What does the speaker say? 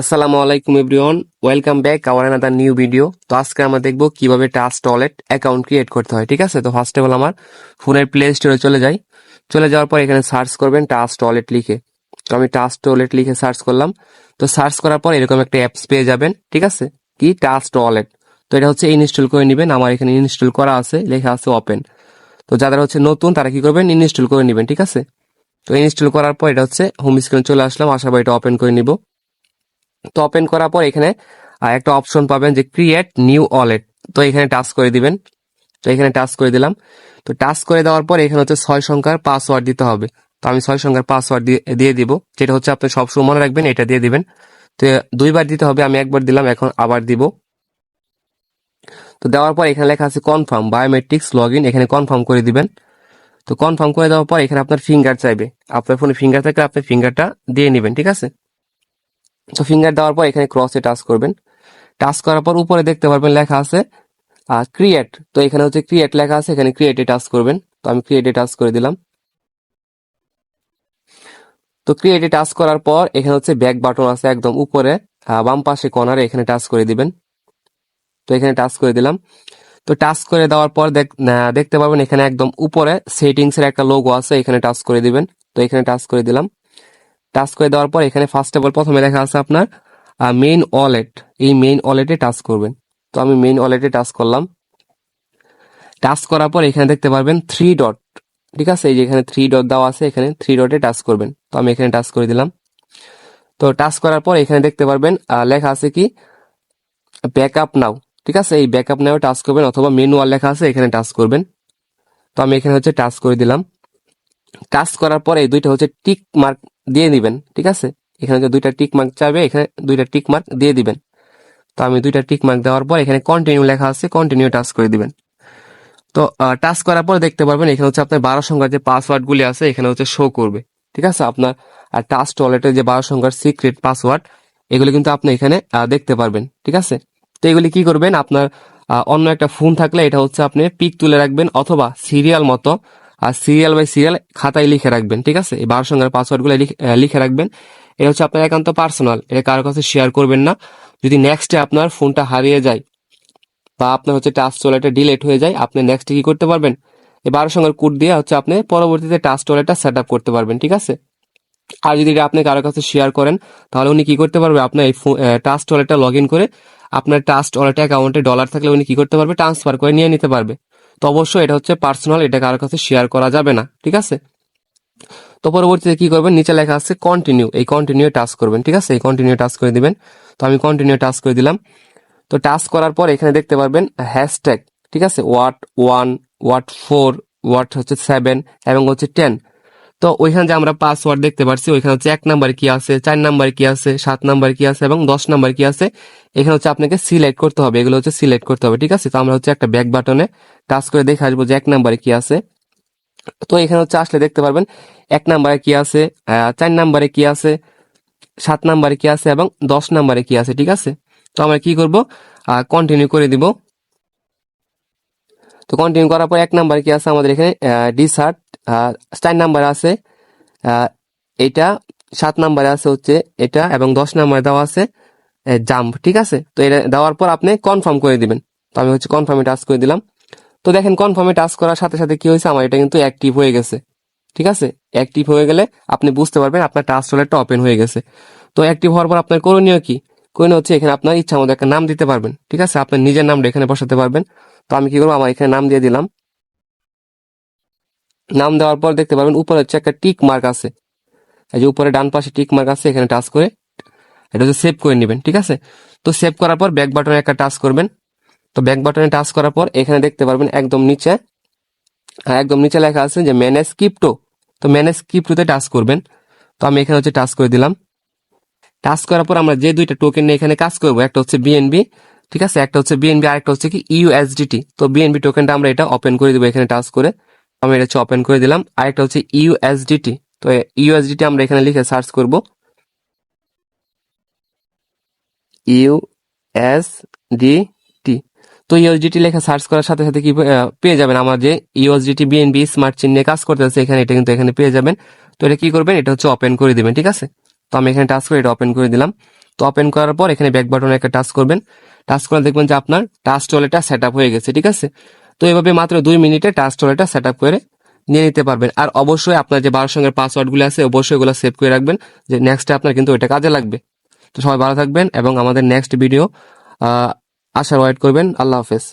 আসসালামু আলাইকুম everyone, welcome back our another new video. তো আজকে আমরা দেখব কীভাবে টাচ টয়লেট অ্যাকাউন্ট ক্রিয়েট করতে হয়, ঠিক আছে? তো ফার্স্ট অফ অল আমার ফোনের প্লে স্টোরে চলে যাই। চলে যাওয়ার পর এখানে সার্চ করবেন টাচ টয়লেট লিখে। তো আমি টাচ টয়লেট লিখে সার্চ করলাম। তো সার্চ করার পর এরকম একটা অ্যাপস পেয়ে যাবেন, ঠিক আছে? কি? টাচ টয়লেট তো এটা হচ্ছে ইনস্টল করে নেবেন। আমার এখানে ইনস্টল করা আছে, লেখা আছে ওপেন তো যাদের হচ্ছে নতুন, তারা কি করবেন? ইনস্টল করে নেবেন, ঠিক আছে? তো ইনস্টল করার পর এটা হচ্ছে হোম স্ক্রিন চলে আসলাম। আশা এটা ওপেন করে নিব। তো ওপেন করার পর এখানে একটা অপশন পাবেন যে ক্রিয়েট নিউ ওয়ালেট তো এখানে টাচ করে দিবেন। তো এখানে টাচ করে দিলাম। তো টাচ করে দেওয়ার পর এখানে হচ্ছে ছয় সংখ্যার পাসওয়ার্ড দিতে হবে। তো আমি ছয় সংখ্যার পাসওয়ার্ড দিয়ে দিব। যেটা হচ্ছে আপনি সবসময় মনে রাখবেন, এটা দিয়ে দিবেন। তো দুইবার দিতে হবে, আমি একবার দিলাম, এখন আবার দিব। তো দেওয়ার পর এখানে লেখা আছে কনফার্ম বায়োমেট্রিক্স লগ এখানে কনফার্ম করে দিবেন। তো কনফার্ম করে দেওয়ার পর এখানে আপনার ফিঙ্গার চাইবে। আপনার ফোনে ফিঙ্গার থাকলে আপনি ফিঙ্গারটা দিয়ে নেবেন, ঠিক আছে? তো ফিঙ্গার দেওয়ার পর এখানে ক্রসে টাচ করবেন। টাচ করার পর উপরে দেখতে পারবেন লেখা আছে ক্রিয়েট তো এখানে হচ্ছে ক্রিয়েট লেখা আছে, এখানে ক্রিয়েটে টাচ করবেন। তো আমি ক্রিয়েটে টাচ করে দিলাম। তো ক্রিয়েটে টাচ করার পর এখানে হচ্ছে ব্যাক বাটন আছে একদম উপরে বাম পাশে কর্নারে এখানে টাচ করে দিবেন। তো এখানে টাচ করে দিলাম। তো টাচ করে দেওয়ার পর দেখতে পাবেন এখানে একদম উপরে সেটিংস এর একটা লোগো আছে, এখানে টাচ করে দিবেন। তো এখানে টাচ করে দিলাম। টাচ করে দেওয়ার পর এখানে ফার্স্ট অফ অল প্রথমে লেখা আছে আপনার মেইন ওয়ালেট এই মেইন ওয়ালেটে টাচ করবেন। তো আমি মেইন ওয়ালেটে টাচ করলাম। টাচ করার পর এখানে দেখতে পারবেন থ্রি ডট ঠিক আছে? এই যে এখানে থ্রি ডট দেওয়া আছে, এখানে থ্রি ডটে টাচ করবেন। তো আমি এখানে টাচ করে দিলাম। তো টাচ করার পর এখানে দেখতে পারবেন লেখা আছে কি? ব্যাকআপ নাও ঠিক আছে? এই ব্যাকআপ নাও টাচ করবেন অথবা মেনুয়াল লেখা আছে, এখানে টাচ করবেন। তো আমি এখানে হচ্ছে টাচ করে দিলাম। টাচ করার পরে এই দুইটা হচ্ছে টিক মার্ক দিয়ে দিবেন, ঠিক আছে? এখানে যে দুইটা টিক মার্ক চাবে এখানে দুইটা টিক মার্ক দিয়ে দিবেন। তো আমি দুইটা টিক মার্ক দেওয়ার পর এখানে কন্টিনিউ লেখা আছে কন্টিনিউ টাচ করে দিবেন। তো টাচ করার পর দেখতে পারবেন এখানে হচ্ছে আপনার বারো সংখ্যার যে পাসওয়ার্ড গুলি আছে, এখানে হচ্ছে শো করবে, ঠিক আছে? আপনার টাচ টয়লেটের যে বারো সংখ্যার সিক্রেট পাসওয়ার্ড এগুলি কিন্তু আপনি এখানে দেখতে পারবেন, ঠিক আছে? তো এগুলি কি করবেন? আপনার অন্য একটা ফোন থাকলে এটা হচ্ছে আপনি পিক তুলে রাখবেন অথবা সিরিয়াল মতো আর সিরিয়াল বাই সিরিয়াল খাতায় লিখে রাখবেন, ঠিক আছে? এই বারো সংখ্যার পাসওয়ার্ডগুলো লিখে রাখবেন। এটা হচ্ছে আপনার একান্ত পার্সোনাল এটা কারোর কাছে শেয়ার করবেন না। যদি নেক্সটে আপনার ফোনটা হারিয়ে যায় বা আপনার হচ্ছে টাচ টয়লেটটা ডিলেট হয়ে যায়, আপনি নেক্সট কি করতে পারবেন? এই বারো কোড দিয়ে হচ্ছে আপনি পরবর্তীতে টাচ টয়লেটটা সেট আপ করতে পারবেন, ঠিক আছে? আর যদি এটা আপনি কারোর কাছে শেয়ার করেন, তাহলে উনি কি করতে পারবে? আপনার এই টাচ টয়লেটটা লগ ইন করে আপনার টাচ টয়লেট অ্যাকাউন্টে ডলার থাকলে উনি কি করতে পারবে? ট্রান্সফার করে নিয়ে নিতে পারবে। তো অবশ্যই এটা হচ্ছে পার্সোনাল এটা কারোর কাছে শেয়ার করা যাবে না, ঠিক আছে? তো পরবর্তীতে কি করবেন? নিচে লেখা আছে কন্টিনিউ এই কন্টিনিউ টাস্ক করবেন, ঠিক আছে? এই কন্টিনিউ টাস্ক করে দিবেন। তো আমি কন্টিনিউ টাস্ক করে দিলাম। তো টাস্ক করার পর এখানে দেখতে পারবেন হ্যাশট্যাগ ঠিক আছে? Watt one watt four watt হচ্ছে সেভেন এবং হচ্ছে টেন তো ওইখানে যে আমরা পাসওয়ার্ড দেখতে পাচ্ছি ওইখানে হচ্ছে এক নাম্বার কি আছে, চার নাম্বার কি আছে, সাত নাম্বার কি আছে এবং দশ নাম্বার কি আছে। এখানে হচ্ছে আপনাকে সিলেক্ট করতে হবে, এগুলো হচ্ছে সিলেক্ট করতে হবে, ঠিক আছে? তো আমরা হচ্ছে একটা ব্যাক বাটনে টাচ করে দেখে আসব যে এক নাম্বারে কি আছে। তো এখানে হচ্ছে আসলে দেখতে পারবেন, এক নাম্বারে কি আছে চার নাম্বারে কি আছে, সাত নাম্বারে কি আছে এবং দশ নাম্বারে কি আছে, ঠিক আছে? তো আমরা কি করব? কন্টিনিউ করে দিব। তো কন্টিনিউ করার পর এক নাম্বার কি আছে আমাদের এখানে? ডিসার্ট চার নাম্বার আছে। এটা সাত নাম্বারে আছে হচ্ছে এটা এবং দশ নাম্বারে দেওয়া আছে জাম্প, ঠিক আছে? তো এটা দেওয়ার পর আপনি কনফার্ম করে দিবেন। তো আমি হচ্ছে কনফার্মে টাচ করে দিলাম। তো দেখেন কনফার্মে টাচ করার সাথে সাথে কি হয়েছে? আমার এটা কিন্তু অ্যাক্টিভ হয়ে গেছে। ঠিক আছে? অ্যাক্টিভ হয়ে গেলে আপনি বুঝতে পারবেন আপনার টাচ টয়লেটটা ওপেন হয়ে গেছে। তো অ্যাক্টিভ হওয়ার পর আপনার করণীয় কি? করণীয় হচ্ছে এখানে আপনার ইচ্ছা মতো একটা নাম দিতে পারবেন। ঠিক আছে? আপনার নিজের নামটা এখানে বসাতে পারবেন। তো আমি কি করব? আমার এখানে নাম দিয়ে দিলাম। নাম দেওয়ার পর দেখতে পারবেন উপরে হচ্ছে একটা টিক মার্ক আছে। এই যে উপরে ডান পাশে টিক মার্ক আছে এখানে টাচ করে এটা হচ্ছে সেভ করে নেবেন ঠিক আছে? তো সেভ করার পর ব্যাক বাটনে একটা টাচ করবেন। তো ব্যাক বাটনে টাচ করার পর এখানে দেখতে পারবেন একদম নিচে হ্যাঁ, একদম নিচে লেখা আছে যে ম্যানেজ ক্রিপ্টো তো ম্যানেজ ক্রিপ্টোতে টাচ করবেন। তো আমি এখানে হচ্ছে টাচ করে দিলাম। টাচ করার পর আমরা যে দুইটা টোকেন নিয়ে এখানে কাজ করব একটা হচ্ছে বিএনবি ঠিক আছে? একটা হচ্ছে বিএনবি আর একটা হচ্ছে কি ইউএসডিটি তো বিএনবি টোকেনটা আমরা এটা ওপেন করে দেবো, এখানে টাচ করে। আমি এটা হচ্ছে ওপেন করে দিলাম। আর একটা হচ্ছে ইউএসডিটি তো ইউএসডিটি আমরা এখানে লিখে সার্চ করব। ইউএসডিটি তো ইউএসডিটি লেখা সার্চ করার সাথে সাথে কি পেয়ে যাবেন আমার যে ইউএসডিটি বিএনবি স্মার্ট চিহ্ন কাজ করতেছে, এখানে এটা কিন্তু এখানে পেয়ে যাবেন। তো এটা কি করবেন? এটা হচ্ছে ওপেন করে দিবেন, ঠিক আছে? তো আমি এখানে টাচ করে এটা ওপেন করে দিলাম। তো ওপেন করার পর এখানে ব্যাক বাটনে একটা টাচ করবেন। টাচ করে দেখবেন যে আপনার টাচ টয়লেটটা সেট হয়ে গেছে, ঠিক আছে? তো এভাবে মাত্র দুই মিনিটে টাচ টয়লেটটা সেট করে নিয়ে নিতে পারবেন। আর অবশ্যই আপনার যে বারো সঙ্গে পাসওয়ার্ডগুলো আছে, অবশ্যই ওগুলো সেভ করে রাখবেন। যে নেক্সটে আপনার কিন্তু ওইটা কাজে লাগবে। তো সবাই ভালো থাকবেন এবং আমাদের নেক্সট ভিডিও আসার ওয়েট করবেন। আল্লাহ হাফেজ।